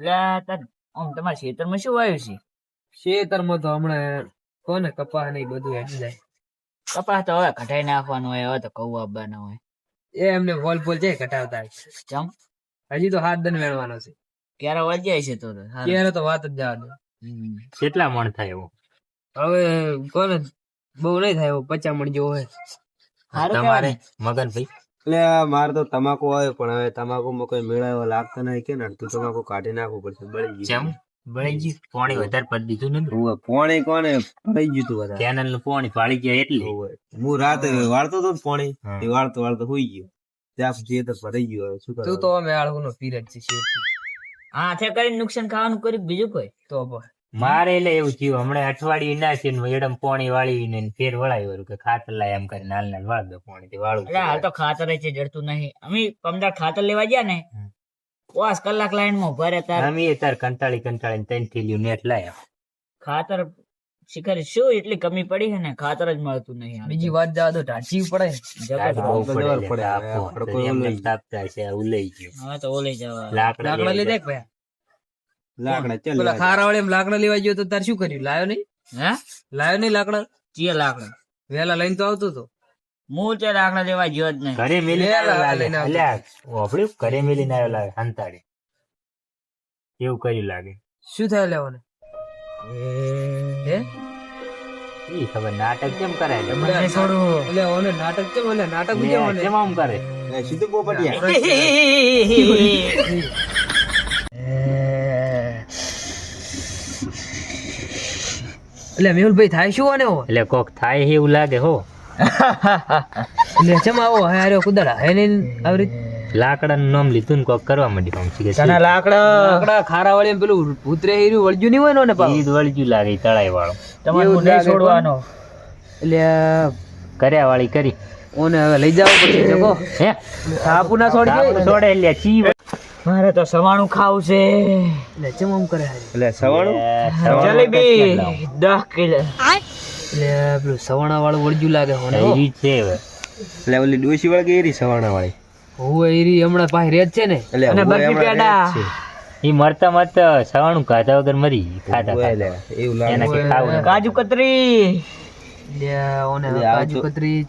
એટલે તાર આમ તમારા ખેતરમાં શું વાવ્યું છે? ખેતરમાં તો હમણાં કોને કપાસ ને બધું હેડી જાય. કપાસ તો હવે કઢાઈ નાખવાનું હોય હવે તો કઉ આપવાના હોય. એ એમને ફોલ ફોલ છે કટાવતા ચમ? હજી તો હાથ દન વેણવાનો છે. ક્યારે વાગ્યા છે તો ક્યારે તો વાત જ જવા દો કેટલા મણ થાય એવું? હવે કોને બહુ નહીં થાય એવું પચા મણ જેવો હોય. તમારે. મગનભાઈ? એટલે મારે તો તમાકુ આવે પણ હવે તમાકુમાં કોઈ મેળાયો લાગતો નહીં કે ને તું તમાકુ કાઢી નાખવું પડશે બળી ગયું. બળી ગયું? પાણી વધારે પડી દીધું ને હોવે, પોણી કોને? પડી ગયું તું વધારે. કેનલનું પાણી પાડી ગયા એટલે. હોવે. હું રાતે વાળતો તો પોણી એ વાળતો વાળતો હોઈ ગયો. ત્યાં સુધી એ તો ભરાઈ ગયો હવે શું તું તો અમે આળવું નો પીરિયડ છે હા હાથે કરીને નુકસાન ખાવાનું કર્યું બીજું કોઈ? તો પણ. મારે એટલે એવું થયું હમણાં અઠવાડિયું ના છે ને એડમ પાણી વાળી ને ફેર વળાયું વળું કે ખાતર લાય એમ કરી નાલ નાલ વાળ દો પોણી થી વાળું એટલે હાલ તો ખાતર છે જડતું નહીં. અમે પમદાર ખાતર લેવા ગયા ને. પાંચ કલાક લાઈનમાં ઊભા રહ્યા તાર. અમે તાર કંટાળી કંટાળી ત્રણ થેલીયું નેટ લાયા. ખાતર શિખર શું એટલી કમી પડી છે ને? ખાતર જ મળતું નહીં બીજી વાત જવા દો ઢાંચી પડે છે આ ગયું. હવે તો ઓલે જવા. લાકડા લઈ લીધા ભાઈ? લાકડા ચાલ પેલા લેવા એમ લાકડા લેવા ગયો તો તાર શું કર્યું? લાયો નહીં? હે? લાયો નહીં લાકડા? ચીએ લાકડા. વેલા લઈને તો આવતો તો. હું તે લાકડા લેવા ગયો જ નહીં. ઘરે મેલી લાગે. ઘરે મેલીને આવ્યો લાગે હંતાડે. એવું કર્યું લાગે. શું થાય લેવાને? હે? ઈ ખબર નાટક કેમ કરાય મને છોડું. એટલે ઓને નાટક કેમ એટલે નાટક કેમ આમ કરે? સીધું પોપટિયા એટલે મેહુલભાઈ થાય શું અને એટલે કોક થાય એવું લાગે હો. એટલે ચમ આવો હે આર્યો કુદાડા હે ને આવી રીત? લાકડાનું નામ લીધું ને કોક કરવા માંડી આમ છે. તને લાકડા. લાકડા ખારા વાળી પેલું ભૂતરે હીરું વળગ્યું નહીં હોય ને પાછું. ઈદ જ લાગે તળાઈ વાળો તમારે નહીં છોડવાનો. એટલે કર્યા વાળી કરી. ઓને હવે લઈ જાવ પછી જગો. હે? સાપુ ના છોડી છોડે એટલે ચી મારે તો સવાણું ખાવું છે. એટલે ચમ આમ કરે એટલે સવાણું? જલેબી દસ કિલો. એટલે પેલું સવાણા વાળું વળજું લાગે હોને. ઈ છે હવે. એટલે ઓલી ડોશી વાળી એરી સવાણા વાળી હું એરી હમણાં પાસે રેત છે ને. એટલે અને બરફી પેડા. ઈ મરતા મરતા સવાણું ખાધા વગર મરી. ખાધા એવું લાગે. ખાવું કાજુ કતરી. કાજુ કતરી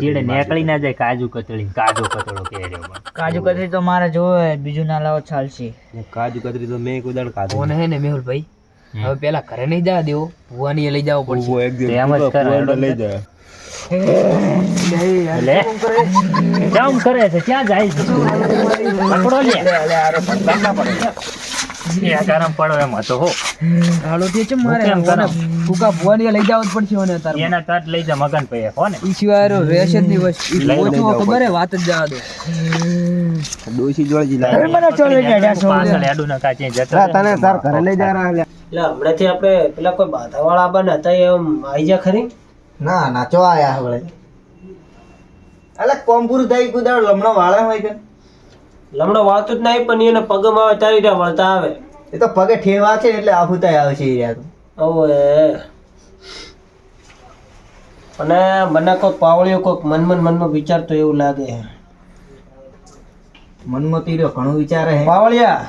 ચીડે નીકળી ના જાય કાજુ કતળી કાજુ કતળો કહે કાજુ કતરી તો મારે જોવે બીજું ના લાવો ચાલશે. ને કાજુ કતરી તો મેં કુદળ ખાધું. ઓને હે ને મેહુલભાઈ હમ. હવે પેલા ઘરે નહીં જવા દેવો ભુવાની લઈ જવો પડશે. એમ જ કરે, લઈ જાય. કરે? છે ક્યાં જાય છે? એ ગરમ પડો એમ હતો હો. હાલો તે ચમ મારે ઓને ભૂકા લઈ જાવ પડશે ઓને તાર એના તટ લઈ જા મગન પે હો ને. ઈ સિવાય રહેશે લઈ ઓછું ખબર હે વાત જ જવા દો. ડોશી જોડે જ લાગે મને ચોરી ગયા પાછળ હેડું ના કાચે જતો તને તાર ઘરે લઈ જા રહ્યા લે. એટલે હમણાંથી આપણે પેલા કોઈ બાધાવાળા બન હતા એમ આવી જા ખરી? ના નાચો આયા હવે અલગ કોમ્પુર પૂરું થઈ કુદાડ લમણો વાળા હોય કે? લમણો વાળતું જ નહીં પણ એને પગમાં આવે તારી રીતે વળતા આવે. એ તો પગે ઠેવા છે એટલે આફુતાય આવે છે તો. ઓવે. અને મને કોઈક પાવળીઓ કોઈક મનમન મનમાં વિચારતો એવું લાગે. મનમાં તીર્યો ઘણું વિચારે હે. પાવળિયા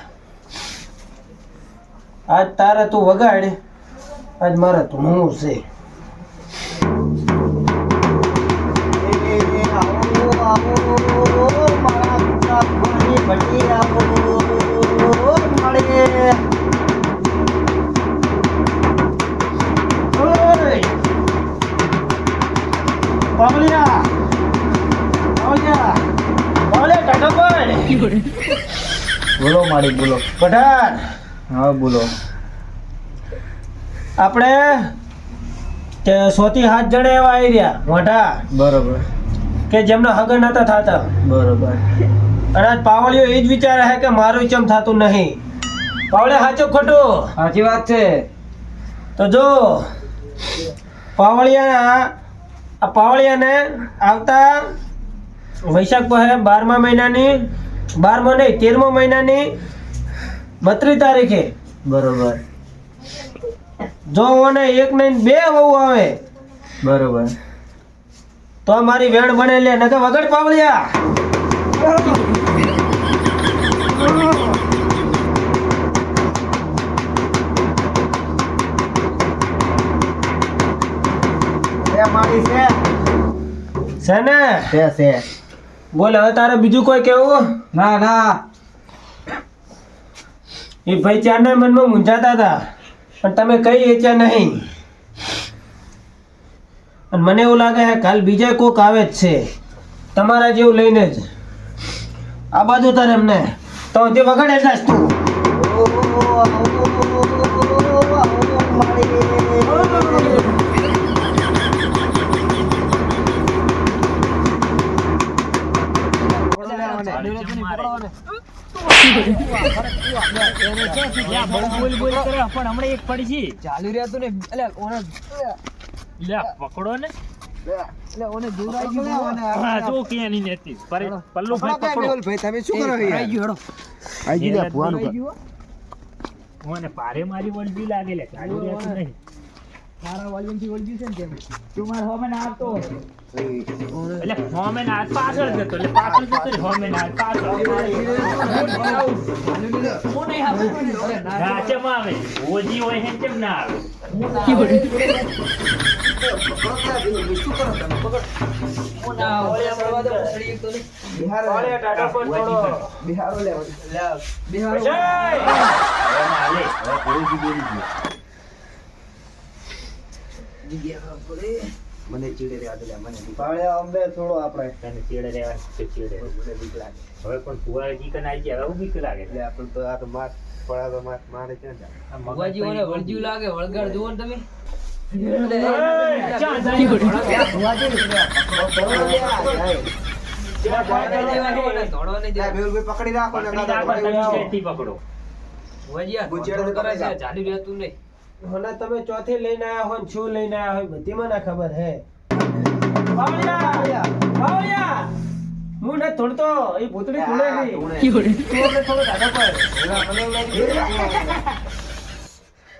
આજ તારે તું વગાડ. આજ મારે ધૂણું છે. બોલો મારી બોલો. પઠાણ. હા બોલો. આપણે તે સોથી હાથ જણે એવા આવી રહ્યા મોટા બરોબર. કે જેમના હગન નતા થતા. બરોબર. અને આજ પાવળીઓ એ જ વિચારે છે કે મારું ચમ થતું નહીં. પાવળે સાચું ખોટું? સાચી વાત છે. તો જો પાવળિયા આ પાવળિયાને આવતા વૈશાખ પહે બારમા મહિનાની બારમા નહીં તેરમા મહિનાની બત્રીસ તારીખે. બરોબર. જો મને એક નહીં બે વહુ આવે. બરોબર. તો મારી વેણ બને લે નકર વગર પાવળિયા. છે ને? છે છે. બોલ હવે તારે બીજું કોઈ કેવું? ના ના. એ ભાઈ ચારના મનમાં મૂંઝાતા હતા. પણ તમે કઈ વેચ્યા નહીં. અને મને એવું લાગે છે કાલ બીજા કોક આવે જ છે. તમારા જેવું લઈને જ. આ બાજુ તારે એમને. તો તે વગાડે જ તું. મારી. પણ હમણાં એક પડી છે ચાલુ રહ્યા ને એટલે ઓને લ્યા, પકડો ને. એટલે ઓને દોરાઈ ગયું હા જો કે એની નેતી. પરે પલ્લુ ભાઈ પકડો તમે શું કરો દોરાઈ ગયું હેડો. દોરાઈ ગયું. મને પારે મારી વળગી લાગેલા ચાલુ રહેતું નહીં. મારા વળગી છે ને તું મારે હોમે આવતો. એટલે હોમે ના પાછળ જતો એટલે પાછળ જતો ને હોમે ના પાછળ. ના ચમ આવે? ઓજી હોય હે ચમ ના આવે? વાળે મને ચીડે રહ્યા દે મને પાળે અંબે થોડો આપણે તને ચીડે રહેવા છે ચીડે મને બીક લાગે. હવે પણ ફુવારા જી આવી ગયા હવે બીક લાગે એટલે આપણે તો આ તો માર પડા તો માર મારે ક્યાં જાય? મગવાજી ઓને વળગ્યું લાગે વળગાડ જુઓ ને તમે. પકડી રાખો પકડી ચાલુ રહેતું નહીં. હમણાં તમે ચોથી લઈને આવ્યા હો છું શું લઈને આવ્યા હોય બધી મને ખબર હે બાવળિયા! બાવળિયા! હું ને તોડતો એ ભૂતળી થોડે નહીં. તું થોડો દાદા પર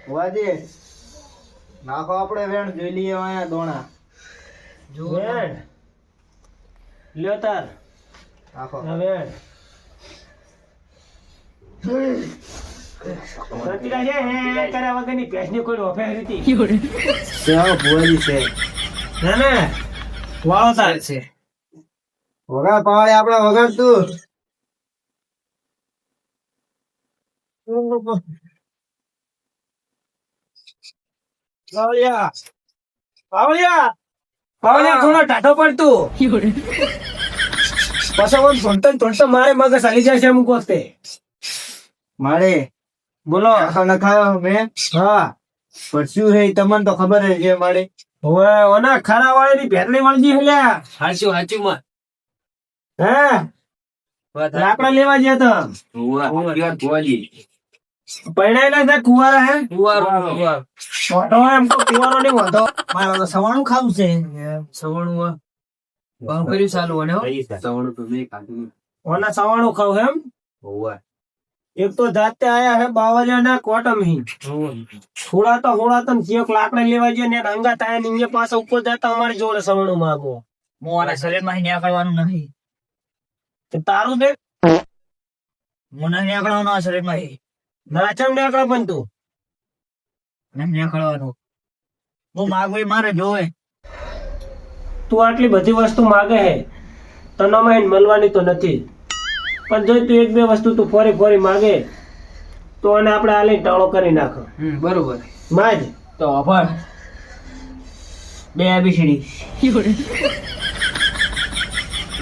વાજી નાખો આપણે વેણ જોઈ લઈએ અહીંયા દોણા વેણ. લ્યો તાર નાખો આ વેણ. સતીરા છે, કર્યા વગરની ભેંસની કોઈ ઓફે હતી. સેવા ભુવાજી છે. ના, ના. વાળો તાર છે. વગાડ પાવાળી આપણે વગાડ તું. પાવલિયા પાવલિયા પાવલિયા થોડો ટાઢો પડતું પછી ઓમ ધૂણતો ને મારે મગજ હાલી જાય છે અમુક વખતે મારે બોલો. નખાયો મેં? હા. પરસ્યું હે તમને તો ખબર હે જે મારે? હવે ઓના ખારા વાળી ની ભેરલી વળજી હલ્યા હાચું હાચું માં. હે? લાકડા લેવા ગયા તો. પરણાયેલા છે કુવારા હે? કુવારો કુવારો. મોટો એમ તો કુવારો નહીં મોટો મારે તો સવાણું ખાવું છે. સવાણું ભાવ કર્યું ચાલુ અને? સવાણું તો મેં ખાધું. ઓના સવાણું ખાવ એમ? હોવે એક તો જાતે આયા હે બાવલિયા ના કોટમ હી. થોડા તો હોડા તમ ચેક લાકડા લેવા જોઈએ ને રંગા તાયા નીચે પાસે ઉપર જતા અમારે જોડે સવણું માંગો. મારા શરીરમાં નીકળવાનું નહીં તે તારું દે નહીં નીકળવાનું આ શરીરમાં નાચમ નીકળે પણ તું? નહીં નીકળવાનું. હું માગું એ મારે જોવે. તું આટલી બધી વસ્તુ માગે હે. તને મળવાની તો નથી. પણ જો તું એક બે વસ્તુ તું ફોરી ફોરી માગે તો અને આપણે આલી ટાળો કરી નાખો. બરોબર. માજ. તો અભણ. બે આબીસીડી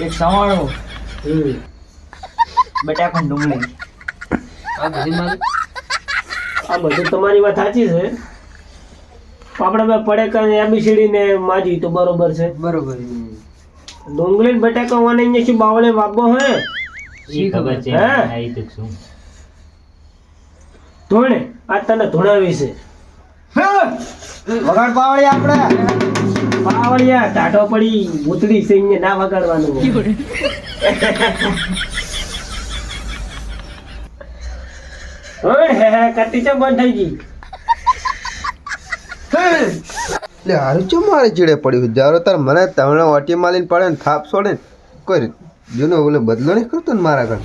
એક સવાણું. બટાકું ડુંગળી. આ બધી માં આ બધું તમારી વાત સાચી છે. આપણે બે પડે કરીને એબીસીડી ને માજી તો બરોબર છે. બરોબર. ડુંગળી બટાકા વાને અહીંયા શું બાવળે વાગવો હે? ઈ ખબર છે હે? આ ઈ તો શું ધોણે આ તને ધોણાવી છે. વગાડ પાવાળી આપણે. પાવળિયા ટાઢો પડી ભૂતડી છે અહીંયા ના વગાડવાનું હવે હે હે કરતી ચમ બંધ થઈ ગઈ? એટલે હારું ચમ મારે ચીડે પડ્યું જારો તાર મને તમને ઓટી માલીને પડે ને થાપ છોડે ને? કોઈ જૂનો ઓલો બદલો નહીં કરતો ને મારા ઘર?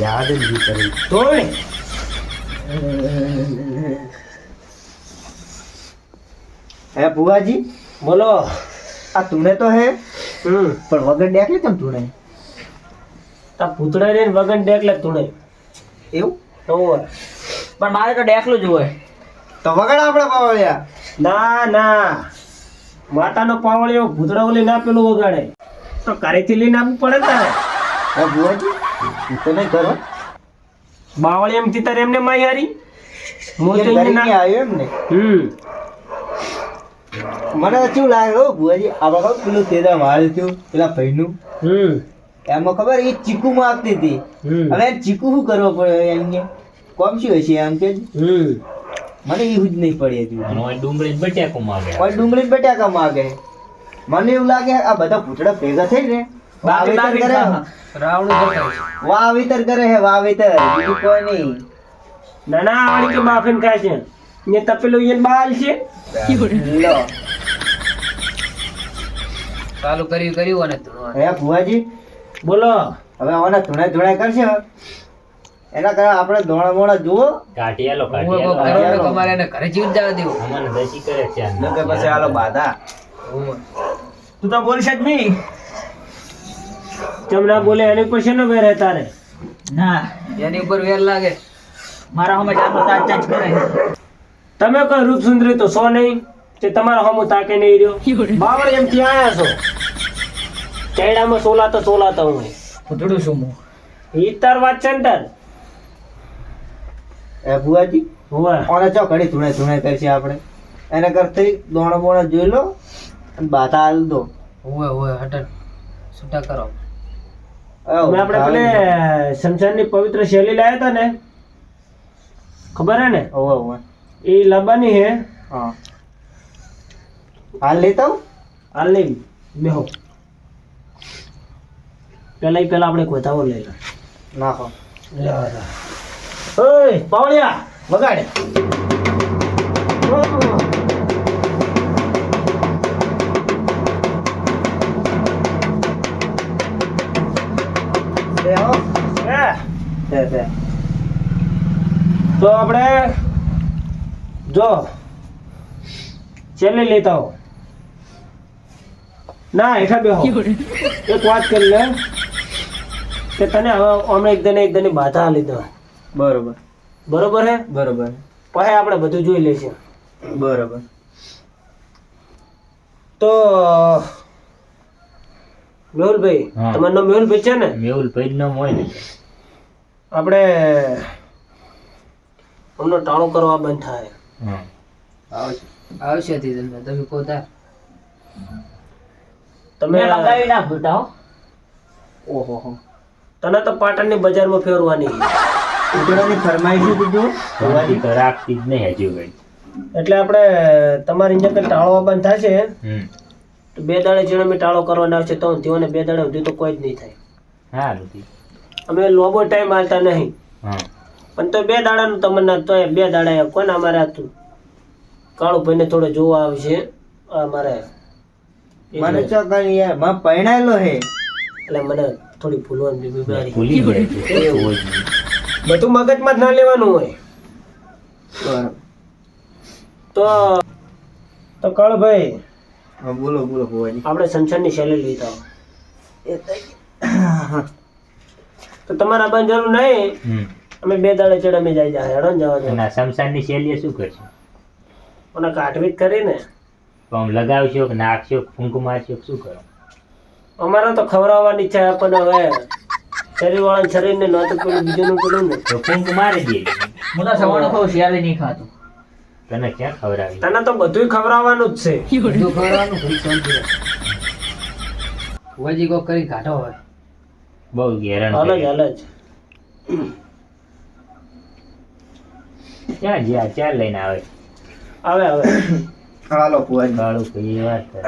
યાદ જ નહીં કરી. તો હે ભુવાજી બોલો આ તુણે તો હે? હમ. પણ વગર ડેકલી કેમ તુણે? તા ભૂતડા રે વગન ડેકલે તુણે. એવું? તો પણ મારે તો ડેકલું જ હોય. તો વગર આપણે પાવળ્યા? ના ના. માતાનો પાવળિયો ભૂતડા ઓલી ના પેલું વગાડે. તો ઘરેથી લઈને આપવું પડે ને તારે. હે ભુવાજી હું તો નહીં કરો બાવળી એમ થી તારે એમને માઈ હારી? હું તો ઘરે ના- આવ્યો એમ ને હમ. મને શું લાગે હો ભુવાજી આપણે ખબર પેલું તેરા વાળ થયું પેલા ભાઈનું? હમ. એમાં ખબર એ ચીકુ માગતી હતી. હવે ચીકુ શું કરવો પડે એમને? કોમ શું હશે એમ કે? હમ. મને એવું જ નહીં પડે હજુ. ડુંગળી બટાકો માગે. કોઈ ડુંગળી ને બટાકા માગે. મને એવું લાગે આ બધા પૂતળા ભેગા થઈ ને વાવેતર કરે વાવેતર કરે હે વાવેતર. બીજું કોઈ નહીં. નાના આવડી કે બાફીને ખાય છે. ને તપેલું અહીંયા બાલ છે. ચાલુ કર્યું કર્યું અને હે ભુવાજી? બોલો. હવે આવાના ધૂણા ધૂણા કરશે એના કરતા આપણે ધોણા મોણા જુઓ. કાઢી આલો હું કાઢી એવો આલો. કરો ને તમારે એને ઘરે જીવ જવા દેવું. અમને દસી કરે છે નકર પછી આલો બાધા. તું તો બોલશે જ નહીં. ચમના બોલે એની ઉપર શેનો વેર વેરે તારે? ના એની ઉપર વેર લાગે. મારા હમે જાતો તાજ તાજ કરે તમે કોઈ રૂપ સુંદરી તો સો નહીં તે તમારા હમુ તાકે નહીં રહ્યો. બાવળ એમ ક્યાં આયા છો? ચૈડામાં સોલા તો સોલા તો હું. ભૂતડું છું હું. ઈ તાર વાત છે ને તાર? એ ભુવાજી હોવા. ઓને ચો ઘડી ધૂણે ધૂણે કરશે આપણે. એને કરતી દોણ બોણ જોઈ લો. અને બાધા હાલ દો. ઓય ઓય હટન. છૂટા કરો. અમે આપણે પેલે શમશાનની પવિત્ર શૈલી લાયા હતા ને ખબર હે ને? ઓય ઓય એ લાવવાની હે. હા. હાલ લેતા? હાલ લઈ બેહો. પેલા પેલા આપણે કોતાવો લઈ લે. નાખો ઓય પાવળિયા વગાડે. છે, છે. તો આપણે જો છેલ્લે લેતા હો ના હેઠા બેહો. એક વાત કરી લે કે તને હવે અમે એક દને એક દને બાધા લીધો બરોબર. બરોબર હે? બરોબર. પછી આપણે બધું જોઈ લઈશું. બરોબર. તો મેહુલભાઈ. તમારું નામ મેહુલભાઈ છે ને? મેહુલભાઈ નામ હોય ને. આપણે અમને ટાળો કરવા બંધ થાય. આવશે આવશે તમને. તમે કહો તમે લગાવી ના હો. ઓહો હો. તને તો પાટણની બજારમાં ફેરવાની. ઉતરાની ફરમાઈશ દીધું તમારી ઘર રાખતી જ નહીં હજુ ભાઈ એટલે આપણે તમારી અહીંયા ટાળો ટાળવા બંધ થાય હમ. તો બે દાડે જેને અમે ટાળો કરવાના આવશે તો તેઓને બે દાડે સુધી તો કોઈ જ નહીં થાય. હા નથી અમે લોબો ટાઈમ હાલતા નહીં. પણ તો બે દાડાનું તમને તો બે દાડા કોને અમારે હતું કાળુભાઈને થોડો જોવા આવશે. અમારે મારે મને ચો કઈ યારમાં પરણાયેલો હે. એટલે મને થોડી ભૂલવાની બીમારી ભૂલી નહીં. બધું મગજમાં જ ના લેવાનું હોય. તો તો કાળુભાઈ હા બોલો બોલો આપણે સંસારની શૈલી લીધા એ તો તમારા બંધ જરૂર નહીં. અમે બે દાડે ચડ અમે જાય. જાય હેડો ને જવા દે. આ શમશાનની શૈલીએ શું કરશે? મને કાટવીત જ કરીને પણ લગાવશો કે નાખશો ફૂંક મારશો શું કરો? અમારે તો ખવડાવવાની ઈચ્છા પણ હવે. શરીર વાળા શરીર ને તો પેલું બીજું નું પેલું ને. તો ફૂંક મારી દે. હું સવાણો ખાવ શિયાળે નહીં ખાતું. તને ક્યાં ખવડાવી? તને તો બધું ખવડાવવાનું જ છે. બધું ખવડાવવાનું ભૂલ શાંતિ વજી કોક કરી કાઢો હોય બહુ હેરાન અલગ જ ક્યાં જ્યાં ચાર લઈને આવે? આવે આવે. હાલો ભુવાજી. કાળું કઈ વાત કરે.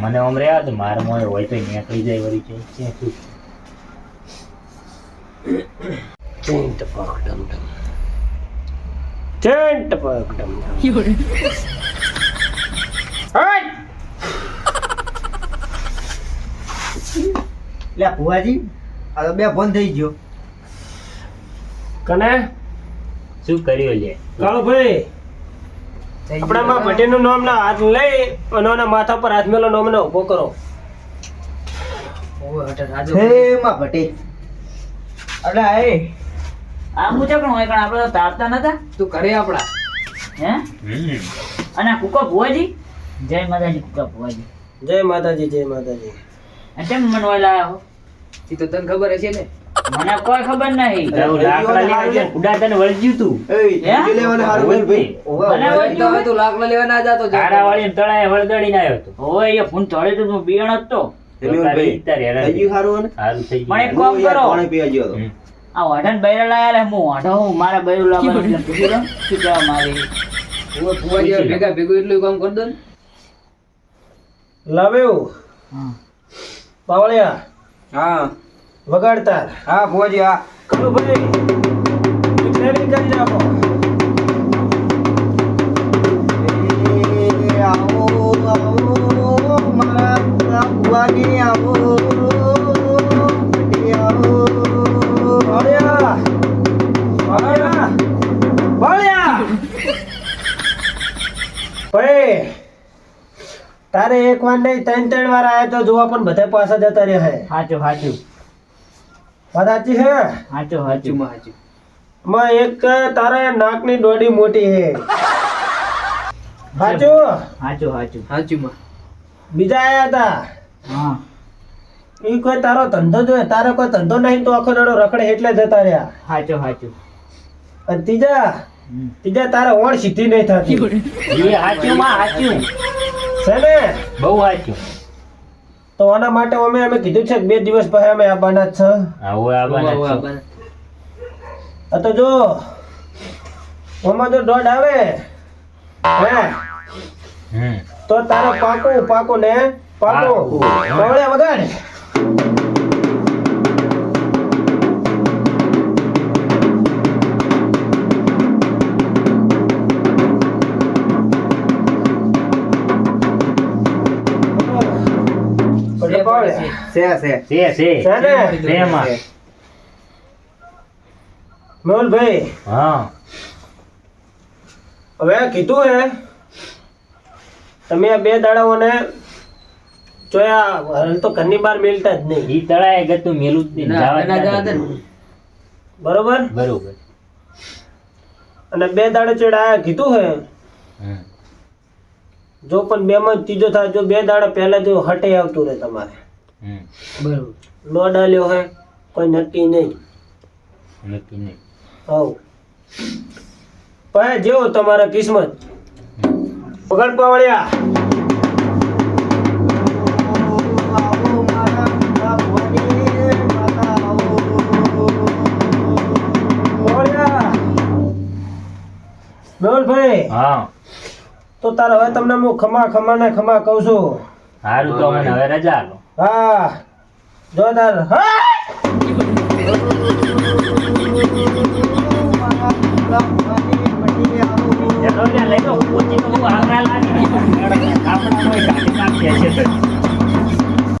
મને આમ રહ્યા તો મારે મોય હોય તો નીકળી જાય વળી છે ક્યાં શું ચેન્ટ ટપક ડમ ડમ. ચેન્ટ ટપક ડમ ડમ. લે ભુવાજી આ તો બે ફોન થઈ ગયો. કને? શું કર્યું લે? કાળુભાઈ આપણે માં ભટ્ટીનું નામ ના હાથ લઈ અને એના માથા પર હાથ મેલો નામ ઊભો કરો. હે માં ભટ્ટી અરે એ. આ મુજબ હોય પણ આપણે તો તારતા નતા. તું કરે આપડા હે? અને કુકા ભુવાજી? જય માતાજી કુકા ભુવાજી. જય માતાજી જય માતાજી. અને કેમ મનવા લાયા હો? તો તને ખબર હશે ને? મને કોઈ ખબર નહીં. લાકડા લેવા ઉડા તને વળજ્યું તું. એ લેવાને હારું બોલ ભાઈ. મને વળજ્યું હવે તું લાકડા લેવા ના જાતો ગાડા વાળી ને તળાએ વળગાડીને આવ્યો તો ઓય એ ફૂન તળે તો હું બીણ ને હતો. ને. લાવ્યો. પાવળિયા હા. વગાડતા. હા ભુવાજી હા. કરું ભાઈ ટ્રેનિંગ કરી નાખો આવો આવો મારા તારે એક વાર નહીં ત્રણ ત્રણ વાર આયા તો જોવા પણ બધા પાછા જતા રહ્યા હે. સાચું સાચું સાચી હે સાચો સાચું. માં સાચું માં એક તારા નાકની દોડી મોટી હે સાચું સાચું સાચું સાચું માં. બીજા આયા હતા. હા. ઈ કોઈ તારો ધંધો જોઈએ તારો કોઈ ધંધો નહીં તો આખો દાડો રખડે એટલે જતા રહ્યા. સાચું સાચું અને ત્રીજા? ત્રીજા તારે ઓણ સીધી નહીં થતી. એ સાચું માં સાચું છે ને? બહુ હાચું. તો આના માટે અમે અમે કીધું છે બે દિવસ પછી અમે આવવાના જ છે. તો જો આમાં જો દોઢ આવે હે? હમ. તો તારો પાકો પાકો ને પાકો. વગાડ છે છે છે છે છે ને? છે માં. મેહુલભાઈ હા હવે કીધું હે તમે આ બે દાડાઓને જોયા હાલ તો ઘરની બહાર મેલતા જ નહીં ઈ તળાએ ગતું મેલું જ નહીં. જવા. ને. બરોબર બરોબર અને બે દાડે ચડાયા કીધું હે હમ. જો પણ બે માં ત્રીજો થાય જો બે દાડા પહેલા જો હટે આવતું રહે તમારે. બરોબર. નો ડાલ્યો હે કોઈ નક્કી નહીં. નક્કી નહીં. હવ. પણ જેવો તમારા કિસ્મત. પગડ પાવળ્યા. આવો મારા ભુવાજી માતા આવો પાવળિયા મેહુલભાઈ હા. તો તારે હવે તમને હું ખમા ખમા ને ખમા કહું છું. સારું તો મને હવે રજા આલો. હા જોરદાર હા! લઈ લો પોચી તો આગળ લાગી આપણે કોઈ કાઢી નાખીએ છીએ.